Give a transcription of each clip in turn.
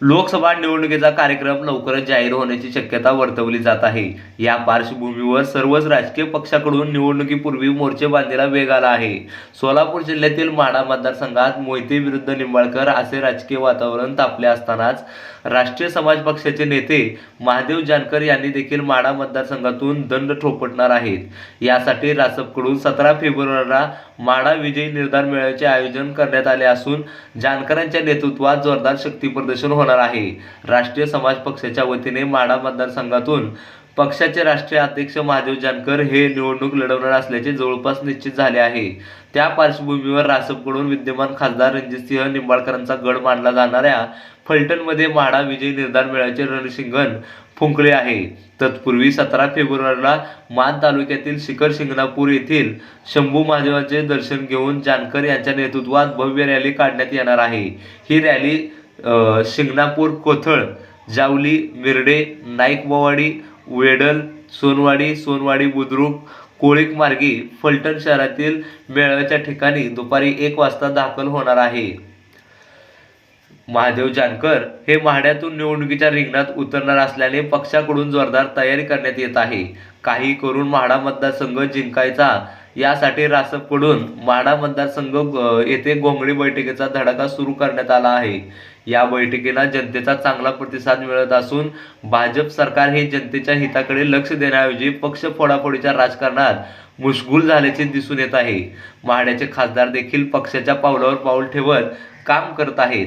लोकसभा निवडणुकीचा कार्यक्रम लवकरच जाहीर होण्याची शक्यता वर्तवली जात आहे. या पार्श्वभूमीवर सर्वच राजकीय पक्षाकडून निवडणुकीपूर्वी मोर्चे बांधीला वेग आला आहे. सोलापूर जिल्ह्यातील माढा मतदारसंघात मोहिते विरुद्ध निंबाळकर असे राजकीय वातावरण तापले असतानाच राष्ट्रीय समाज पक्षाचे नेते महादेव जानकर यांनी देखील माढा मतदारसंघातून दंड ठोपटणार आहेत. यासाठी रासपकडून सतरा फेब्रुवारीला माढा विजयी निर्धार मेळाव्याचे आयोजन करण्यात आले असून जानकरांच्या नेतृत्वात जोरदार शक्ती प्रदर्शन होणार आहे. राष्ट्रीय समाज पक्षाच्या वतीने माढा मतदारसंघातून पक्षाचे राष्ट्रीय अध्यक्ष महादेव जानकर हे निवडणूक लढवणार असल्याचे जवळपास निश्चित झाले आहे. त्या पार्श्वभूमीवर रासपकडून विद्यमान खासदार रणजितसिंह निंबाळकरांचा गड मानला जाणाऱ्या फलटणमध्ये माढा विजय निर्धार मेळाव्याचे रणशिंगण फुंकले आहे. तत्पूर्वी सतरा फेब्रुवारीला मान तालुक्यातील शिखर शिंगणापूर येथील शंभू महादेवाचे दर्शन घेऊन जानकर यांच्या नेतृत्वात भव्य रॅली काढण्यात येणार आहे. ही रॅली शिंगणापूर कोथळ जावली मिरडे नाईकबवाडी वेडल सोनवाडी सोनवाडी बुद्रुक कोळीक मार्गी फलटण शहरातील मेळाव्याच्या ठिकाणी दुपारी एक वाजता दाखल होणार आहे. महादेव जानकर हे महाड्यातून निवडणुकीच्या रिंगणात उतरणार असल्याने पक्षाकडून जोरदार तयारी करण्यात येत आहे. काही करून म्हाडा मतदारसंघ जिंकायचा यासाठी रासपकडून म्हाडा मतदारसंघ येथे घोंगडी बैठकीचा धडाका सुरू करण्यात आला आहे. या बैठकीला जनतेचा चांगला प्रतिसाद मिळत असून भाजप सरकार हे जनतेच्या हिताकडे लक्ष देण्याऐवजी पक्ष फोडाफोडीच्या राजकारणात मुशगुल झाल्याचे दिसून येत आहे. म्हाड्याचे खासदार देखील पक्षाच्या पावलावर पाऊल ठेवत काम करत आहेत.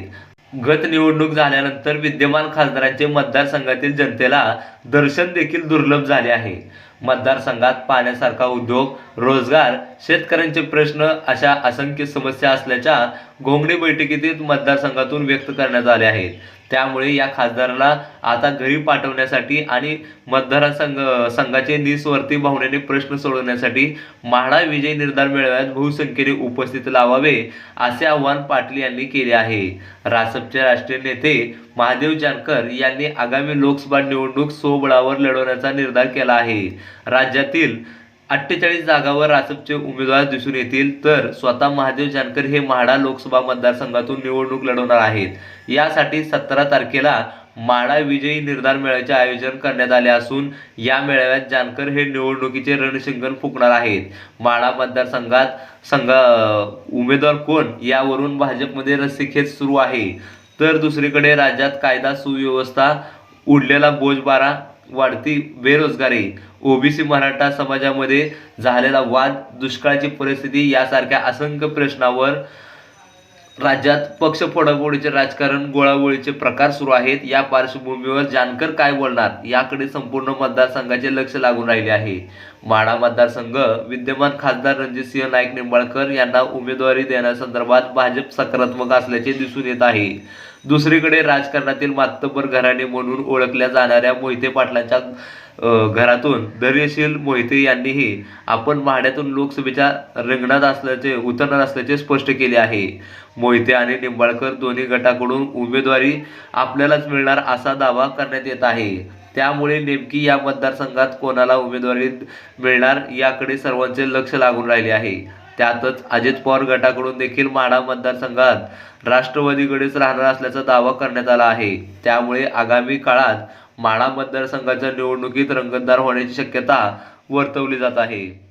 गत निवडणूक झाल्यानंतर विद्यमान खासदारांचे मतदारसंघातील जनतेला दर्शन देखील दुर्लभ झाले आहे. मतदारसंघात पाण्यासारखा उद्योग रोजगार शेतकऱ्यांचे प्रश्न अशा असंख्य समस्या असल्याच्या घोंगडी बैठकीतील मतदारसंघातून व्यक्त करण्यात आले आहेत. त्यामुळे या खासदाराला आता घरी पाठवण्यासाठी आणि मतदारसंघ संघाचे निस्वार्थी भावनेने प्रश्न सोडवण्यासाठी म्हाडा विजय निर्धार मेळाव्यात बहुसंख्येने उपस्थित लावावे असे आवाहन पाटील यांनी केले आहे. रासपचे राष्ट्रीय नेते महादेव जानकर यांनी आगामी लोकसभा निवडणूक सोबळावर लढवण्याचा निर्धार केला आहे. राज्यातील अठ्ठेचाळीस जागावर रासपचे उमेदवार दिसून येतील तर स्वतः महादेव जानकर हे म्हाडा लोकसभा मतदारसंघातून निवडणूक लढवणार आहेत. यासाठी सतरा तारखेला माडा विजयी निर्धार मेळ्याचे आयोजन करण्यात आले असून या मेळाव्यात जानकर हे निवडणुकीचे रणशिंगण फुकणार आहेत. माडा मतदारसंघात संघ उमेदवार कोण यावरून भाजपमध्ये रस्सीखेच सुरू आहे. तर दुसरीकडे राज्यात कायदा सुव्यवस्था उडलेला बोजबारा वाढती बेरोजगारी ओबीसी मराठा समाजामध्ये झालेला वाद दुष्काळाची परिस्थिती यासारख्या असंख्य प्रश्नावर राज्यात पक्ष फोडाफोडीचे राजकारण गोळागोळीचे प्रकार सुरू आहेत. या पार्श्वभूमीवर जानकर काय बोलणार? याकडे संपूर्ण मतदारसंघाचे लक्ष लागून राहिले आहे. माढा मतदारसंघ विद्यमान खासदार रणजितसिंह नाईक निंबाळकर यांना उमेदवारी देण्यासंदर्भात भाजप सकारात्मक असल्याचे दिसून येत आहे. दुसरीकडे राजकारणातील मातब्बर घराणे म्हणून ओळखल्या जाणाऱ्या मोहिते पाटलांच्या घरातून धैर्यशील मोहिते यांनीही आपण माढ्यातून लोकसभेच्या रिंगणात असल्याचे उतरणार असल्याचे स्पष्ट केले आहे. मोहिते आणि निंबाळकर दोन्ही गटाकडून उमेदवारी आपल्यालाच मिळणार असा दावा करण्यात येत आहे. त्यामुळे नेमकी या मतदारसंघात कोणाला उमेदवारी मिळणार याकडे सर्वांचे लक्ष लागून राहिले आहे. त्यातच अजित पवार गटाकडून देखील माढा मतदारसंघात राष्ट्रवादीकडेच राहणार असल्याचा दावा करण्यात आला आहे. त्यामुळे आगामी काळात माढा मतदारसंघाच्या निवडणुकीत रंगतदार होण्याची शक्यता वर्तवली जात आहे.